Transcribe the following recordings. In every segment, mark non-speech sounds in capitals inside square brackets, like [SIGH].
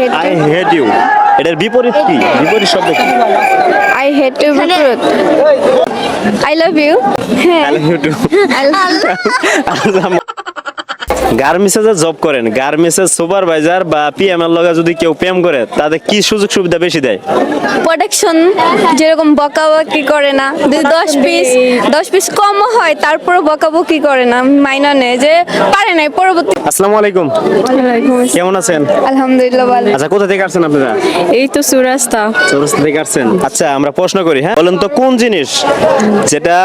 hate I hate you এটার বিপরীত কি? বিপরীত শব্দ কি? আই হেট ইউ বিপরীত। আই লাভ ইউ হ্যাঁ। I love you too I love [LAUGHS] [LAUGHS] গার্মেন্টসে যে জব করেন। গার্মেন্টসের সুপারভাইজার বা পিএম এর লগে যদি কেউ প্রেম করে তাদের কি সুযোগ সুবিধা বেশি দেয়? প্রোডাকশন যেরকম বকাবকি করে না। যদি দশ পিস দশ পিস কমও হয় তারপরও বকাবকি করে না। মাইনা নেয় যে পারে নাই পরবর্তী আসসালামু আলাইকুম। কেমন আছেন? আলহামদুলিল্লাহ ভালো। আচ্ছা কোথা থেকে আসছেন আপনারা? এই তো সুরাস্তা চৌরাস্তা থেকে আসছেন। আচ্ছা আমরা প্রশ্ন করি হ্যাঁ? বলেন তো কোন জিনিস যেটা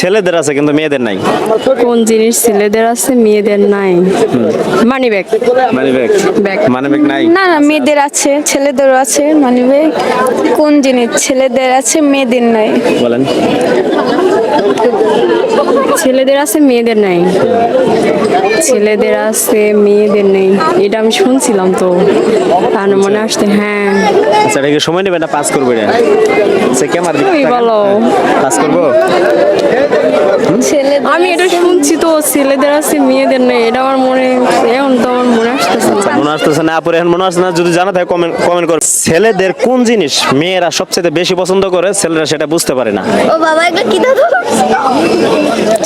ছেলেদের আছে কিন্তু মেয়েদের নাই? কোন জিনিস ছেলেদের আছে মেয়েদের নাই? Money bag money bag. Money bag নাই? না না মেয়েদের আছে ছেলেদেরও আছে মানে কোন জিনিস? ছেলেদের আছে মেয়েদের নাই। বলেন। ছেলেদের আছে মেয়েদের নাই। ছেলেদের আছে মেয়েদের নেই। এটা আমি শুনছিলাম তো। তার মনে আসছে হ্যাঁ। আচ্ছা এটা সময় নেবেন না পাস করব এটা? আচ্ছা তুমি বলো। পাস করব? ছেলে আমি এটা শুনছি তো ছেলেদের আছে মেয়েদের নেই এটা আমার মনে এখন তো আমার মনে আসতেছে। মনে আসতেছে না আপুর এখন মনে আসছে না যদি জানা থাকে কমেন্ট কমেন্ট করো ছেলেদের কোন জিনিস মেয়েরা সবচেয়ে বেশি পছন্দ করে ছেলেরা সেটা বুঝতে পারে না। ও বাবা এগুলো কি দাদু?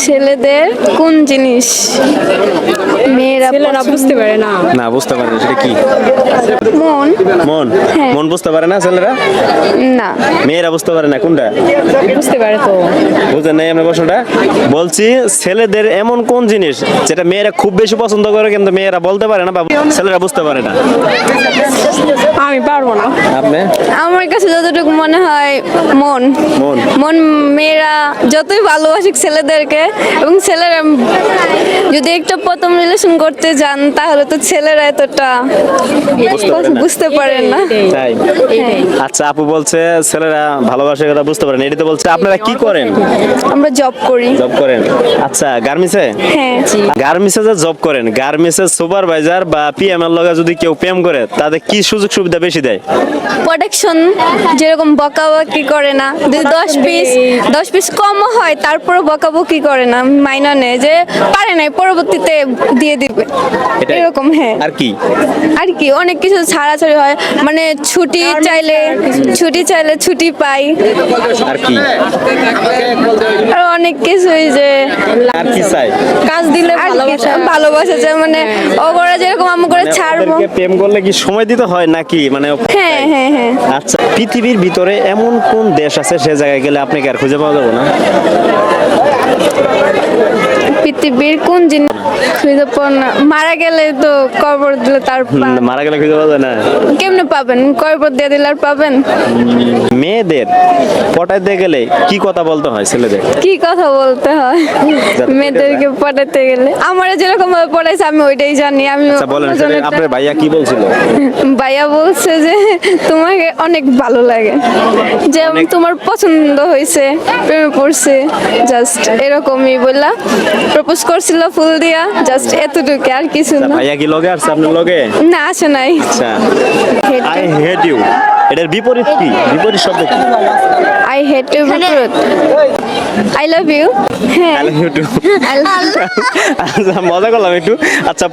ছেলেদের কোন জিনিস মেয়েরা ছেলেরা বুঝতে পারে না। না বুঝতে পারে না সেটা কি? মন। মন। হ্যাঁ। মন বুঝতে পারে না ছেলেরা? না। মেয়েরা বুঝতে পারে না কোনটা? বুঝতে পারে তো। বুঝলেন নাই আমরা প্রশ্নটা? বলছি ছেলেদের এমন কোন জিনিস যেটা মেয়েরা খুব বেশি পছন্দ করে কিন্তু মেয়েরা বলতে পারে না বা ছেলেরা বুঝতে পারে না? আমি পারব না। আপনি? আমার কাছে যতটুকু মনে হয় মন। মন। মন মেয়েরা যতই ভালোবাসুক ছেলেদেরকে এবং ছেলেরা যদি একটা প্রথম রিলেশন করতে যান তাহলে তো ছেলেরা এতটা বুঝতে পারে না। আচ্ছা আপু বলছে ছেলেরা ভালোবাসার কথা বুঝতে পারে না। এটা তো বলছে আপনারা কি করেন? আমরা জব করি। জব করেন? আচ্ছা গার্মেন্টসে? হ্যাঁ গার্মেন্টসে যে জব করেন গার্মেন্টসের সুপারভাইজার বা পিএম এর লগে যদি কেউ প্রেম করে তাদের কি সুযোগ সুবিধা বেশি দেয়? প্রোডাকশন যেরকম বকাবকি করে না। যদি দশ পিস দশ পিস কমও হয় তারপরও বকাবকি করে না। মাইনা নেয় যে পারে নাই পরবর্তীতে দিয়ে দিবে। এরকম হ্যাঁ। আর কি? আর কি অনেক কিছু ছাড়াছাড়ি হয়। মানে ছুটি চাইলে ছুটি চাইলে ছুটি পাই। আর কি? আর অনেক কিছুই যে আর কি চাই? কাজ দিলে ভালোবাসা। ভালোবাসা মানে ও করে যেরকম আমি করে মানে ছাড়বো। প্রেম করলে কি সময় দিতে হয় নাকি? মানে হ্যাঁ হ্যাঁ হ্যাঁ। আচ্ছা পৃথিবীর ভিতরে এমন কোন দেশ আছে সে জায়গায় গেলে আপনি কি আর খুঁজে পাওয়া যাবে না? পৃথিবীর কোন জিনিস খুঁজে না মারা গেলে তো কবর দিলে তার মারা গেলে খুঁজে পাওয়া যায় না। কেমনে পাবেন? কবর দিয়ে দিলে আর পাবেন? মেয়েদের পটাইতে গেলে কি কথা বলতে হয় ছেলেদের? কি কথা বলতে হয়? মেয়েদেরকে পটাতে গেলে। আমার যেরকম ভাবে পড়াইছে আমি ওইটাই জানি। আমি আচ্ছা আপনার ভাইয়া কি বলছিল? ভাইয়া বলছে যে তোমাকে অনেক ভালো লাগে। যে তোমার পছন্দ হয়েছে প্রেমে পড়ছে জাস্ট এরকমই বললা। প্রপোজ করছিল ফুল দিয়া জাস্ট এতটুকু আর কিছু না। ভাইয়া কি লগে আসছে আপনার লগে? না আসে নাই। আচ্ছা। আই হেট ইউ এটার বিপরীত কি? বিপরীত শব্দ কি? আই হেট ইউ বিপরীত। আই লাভ ইউ হ্যাঁ। আই লাভ ইউ টু আচ্ছা মজা করলাম একটু। আচ্ছা